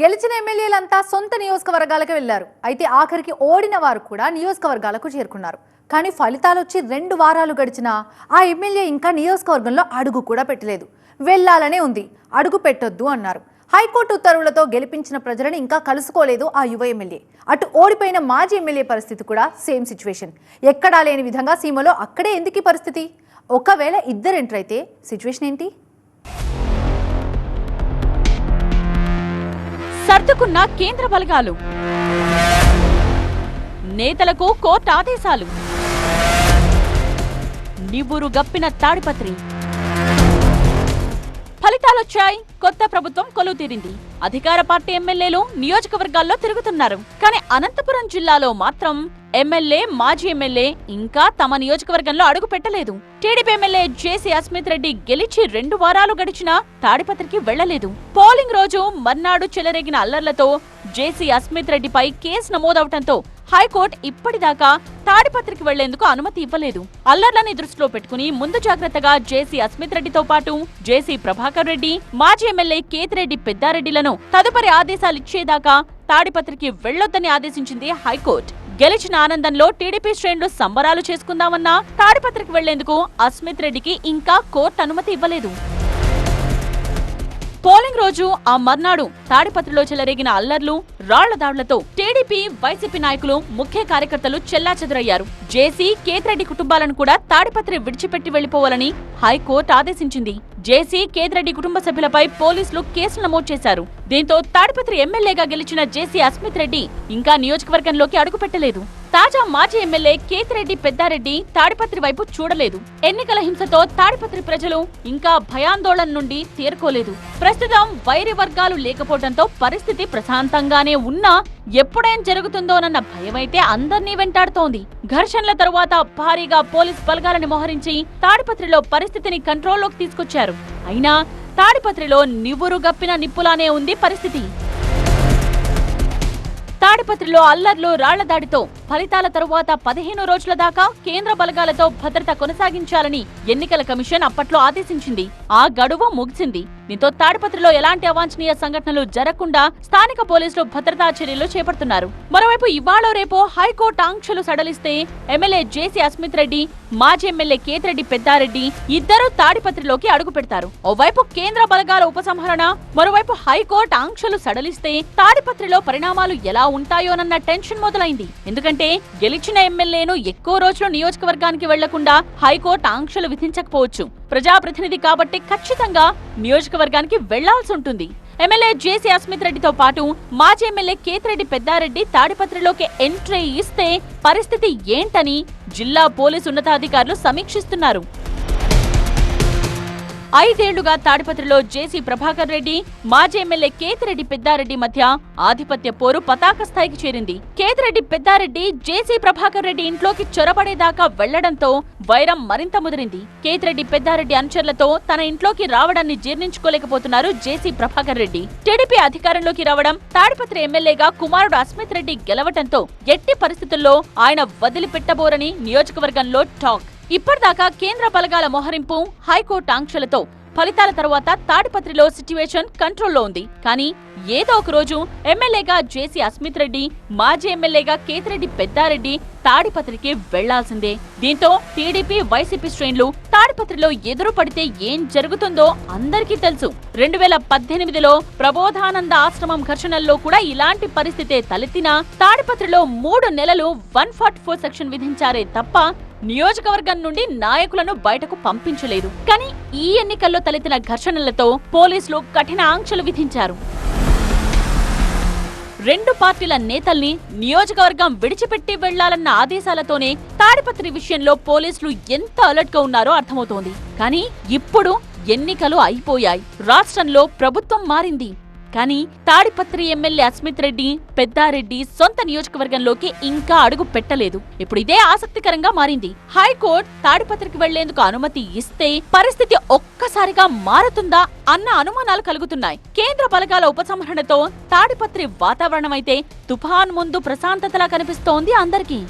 గెలిచిన ఎమ్మెల్యేలంతా సొంత నియోజకవర్గాలకు వెళ్ళారు అయితే ఆఖరికి ఓడిన వారు కూడా నియోజకవర్గాలకు చేరుకున్నారు. కానీ ఫలితాలు వచ్చి రెండు వారాలు గడిచినా ఆ ఎమ్మెల్యే ఇంకా నియోజకవర్గంలో అడుగు కూడా పెట్టలేదు. వెళ్ళాలనే ఉంది. అడుగు పెట్టొద్దు అన్నారు. హైకోర్టు ఉత్తర్వులతో గెలిపించిన ప్రజలను ఇంకా కలుసుకోలేదు ఆ యువ ఎమ్మెల్యే. అటు ఓడిపోయిన మాజీ ఎమ్మెల్యే పరిస్థితి కూడా సేమ్ సిచ్యువేషన్. ఎక్కడా లేని విధంగా సీమలో అక్కడే ఎందుకు పరిస్థితి? ఒకవేళ ఇద్దరు ఎంటర్ అయితే సిచ్యువేషన్ ఏంటి? సర్దుకున్న కేంద్ర బలగాలు. నేతలకు కోర్టు ఆదేశాలు. నిబురు గప్పిన తాడిపత్రి. ఫలితాలొచ్చాయి కొత్త ప్రభుత్వం కొలువు తీరింది అధికార పార్టీ ఎమ్మెల్యేలు నియోజకవర్గాల్లో తిరుగుతున్నారు. కానీ అనంతపురం జిల్లాలో మాత్రం ఎమ్మెల్యే మాజీ ఎమ్మెల్యే ఇంకా తమ నియోజకవర్గంలో అడుగు పెట్టలేదు. TDP MLA JC Asmit Reddy గెలిచి రెండు వారాలు గడిచినా తాడిపత్రికి వెళ్ళలేదు పోలింగ్ రోజు మర్నాడు చెలరేగిన అల్లర్లతో జేసీ అస్మిత్ రెడ్డిపై కేసు నమోదవటంతో హైకోర్టు ఇప్పటిదాకా తాడిపత్రికి వెళ్ళేందుకు అనుమతి ఇవ్వలేదు. అల్లర్లని దృష్టిలో పెట్టుకుని ముందు జాగ్రత్తగా జేసీ అస్మిత్ రెడ్డితో పాటు జేసీ ప్రభాకర్ రెడ్డి మాజీ ఎమ్మెల్యే కేతిరెడ్డి పెద్దారెడ్డిలను తదుపరి ఆదేశాలిచ్చేదాకా తాడిపత్రికి వెళ్ళొద్దని ఆదేశించింది హైకోర్టు. గెలిచిన ఆనందంలో టీడీపీ శ్రేణులు సంబరాలు చేసుకుందామన్నా తాడిపత్రికి వెళ్ళేందుకు అస్మిత్ రెడ్డికి ఇంకా కోర్టు అనుమతి ఇవ్వలేదు. పోలింగ్ రోజు ఆ మర్నాడు తాడిపత్రిలో చెలరేగిన అల్లర్లు రాళ్ళ దాడులతో టీడీపీ వైసీపీ నాయకులు ముఖ్య కార్యకర్తలు చెల్లాచెదురయ్యారు. జేసీ కేతిరెడ్డి కుటుంబాలను కూడా తాడిపత్రి విడిచిపెట్టి వెళ్ళిపోవాలని హైకోర్టు ఆదేశించింది. జేసీ కేతిరెడ్డి కుటుంబ సభ్యులపై పోలీసులు కేసులు నమోదు చేశారు. దీంతో తాడిపత్రి ఎమ్మెల్యేగా గెలిచిన జేసీ అస్మిత్ రెడ్డి ఇంకా నియోజకవర్గంలోకి అడుగుపెట్టలేదు తాజా మాజీ ఎమ్మెల్యే కేతిరెడ్డి పెద్దారెడ్డి తాడిపత్రి వైపు చూడలేదు. ఎన్నికల హింసతో తాడిపత్రి ప్రజలు ఇంకా భయాందోళన నుండి తేరుకోలేదు. ప్రస్తుతం వైరి వర్గాలు లేకపోవడంతో పరిస్థితి ప్రశాంతంగానే ఉన్నా ఎప్పుడేం జరుగుతుందోనన్న భయమైతే అందర్నీ వెంటాడుతోంది. ఘర్షణల తరువాత భారీగా పోలీస్ బలగాలను మోహరించి తాడిపత్రిలో పరిస్థితిని కంట్రోల్లోకి తీసుకొచ్చారు. అయినా తాడిపత్రిలో నివ్వురు గప్పిన నిప్పులానే ఉంది పరిస్థితి. తాడిపత్రిలో అల్లర్లు రాళ్ళ దాడితో ఫలితాల తరువాత పదిహేను రోజుల దాకా కేంద్ర బలగాలతో భద్రత కొనసాగించాలని ఎన్నికల కమిషన్ అప్పట్లో ఆదేశించింది. ఆ గడువు ముగిసింది. దీంతో తాడిపత్రిలో ఎలాంటి అవాంఛనీయ సంఘటనలు జరగకుండా స్థానిక పోలీసులు భద్రతా చర్యలు చేపడుతున్నారు. మరోవైపు ఇవాళ రేపో హైకోర్టు ఆంక్షలు సడలిస్తే ఎమ్మెల్యే జేసీ అస్మిత్ రెడ్డి మాజీ ఎమ్మెల్యే కేతిరెడ్డి పెద్దారెడ్డి ఇద్దరు తాడిపత్రిలోకి అడుగు పెడతారు. ఓవైపు కేంద్ర బలగాల ఉపసంహరణ మరోవైపు హైకోర్టు ఆంక్షలు సడలిస్తే తాడిపత్రిలో పరిణామాలు ఎలా ఉంటాయోనన్న టెన్షన్ మొదలైంది. ఎందుకంటే గెలిచిన ఎమ్మెల్యేను ఎక్కువ రోజులు నియోజకవర్గానికి వెళ్ళకుండా హైకోర్టు ఆంక్షలు విధించకపోవచ్చు. ప్రజాప్రతినిధి కాబట్టి ఖచ్చితంగా నియోజకవర్గానికి వెళ్ళాల్సి ఉంటుంది. ఎమ్మెల్యే జేసీ అస్మిత్ రెడ్డితో పాటు మాజీ ఎమ్మెల్యే కేతిరెడ్డి పెద్దారెడ్డి తాడిపత్రిలోకి ఎంట్రీ ఇస్తే పరిస్థితి ఏంటని జిల్లా పోలీసు ఉన్నతాధికారులు సమీక్షిస్తున్నారు. ఐదేళ్ళుగా తాడిపత్రిలో జేసీ ప్రభాకర్ రెడ్డి మాజీ ఎమ్మెల్యే కేతిరెడ్డి పెద్దారెడ్డి మధ్య ఆధిపత్య పోరు పతాక స్థాయికి చేరింది. కేతిరెడ్డి పెద్దారెడ్డి జేసీ ప్రభాకర్ రెడ్డి ఇంట్లోకి చొరబడేదాకా వెళ్ళడంతో వైరం మరింత ముదిరింది. కేతిరెడ్డి పెద్దారెడ్డి అనుచరులతో తన ఇంట్లోకి రావడాన్ని జీర్ణించుకోలేకపోతున్నారు జేసీ ప్రభాకర్ రెడ్డి. టీడీపీ అధికారంలోకి రావడం తాడిపత్రి ఎమ్మెల్యేగా కుమారుడు అస్మిత్ రెడ్డి గెలవడంతో ఎట్టి పరిస్థితుల్లో ఆయన వదిలిపెట్టబోరని నియోజకవర్గంలో టాక్. ఇప్పటిదాకా కేంద్ర బలగాల మోహరింపు హైకోర్టు ఆంక్షలతో ఫలితాల తర్వాత తాడిపత్రిలో సిట్యువేషన్ కంట్రోల్లో ఉంది. కానీ ఏదో ఒక రోజు ఎమ్మెల్యేగా జేసీ అస్మిత్ రెడ్డి మాజీ ఎమ్మెల్యేగా కేతిరెడ్డి పెద్దారెడ్డి తాడిపత్రికి వెళ్ళాల్సిందే. దీంతో టీడీపీ వైసీపీ శ్రేణులు తాడిపత్రిలో ఎదురు పడితే ఏం జరుగుతుందో అందరికీ తెలుసు. రెండు వేల పద్దెనిమిదిలో ప్రబోధానంద ఆశ్రమం ఘర్షణల్లో కూడా ఇలాంటి పరిస్థితే తలెత్తినా తాడిపత్రిలో మూడు నెలలు వన్ ఫార్టీ ఫోర్ సెక్షన్ విధించారే తప్ప నియోజకవర్గం నుండి నాయకులను బయటకు పంపించలేదు. కానీ ఈ ఎన్నికల్లో తలెత్తిన ఘర్షణలతో పోలీసులు కఠిన ఆంక్షలు విధించారు. రెండు పార్టీల నేతల్ని నియోజకవర్గం విడిచిపెట్టి వెళ్ళాలన్న ఆదేశాలతోనే తాడిపత్రి విషయంలో పోలీసులు ఎంత అలర్ట్గా ఉన్నారో అర్థమవుతోంది. కానీ ఇప్పుడు ఎన్నికలు అయిపోయాయి. రాష్ట్రంలో ప్రభుత్వం మారింది. కానీ తాడిపత్రి ఎమ్మెల్యే అస్మిత్ రెడ్డి పెద్దారెడ్డి సొంత నియోజకవర్గంలోకి ఇంకా అడుగు పెట్టలేదు. ఇప్పుడు ఇదే ఆసక్తికరంగా మారింది. హైకోర్టు తాడిపత్రికి వెళ్ళేందుకు అనుమతి ఇస్తే పరిస్థితి ఒక్కసారిగా మారుతుందా అన్న అనుమానాలు కలుగుతున్నాయి. కేంద్ర బలగాల ఉపసంహరణతో తాడిపత్రి వాతావరణం అయితే తుఫాన్ ముందు ప్రశాంతతలా కనిపిస్తోంది అందరికీ.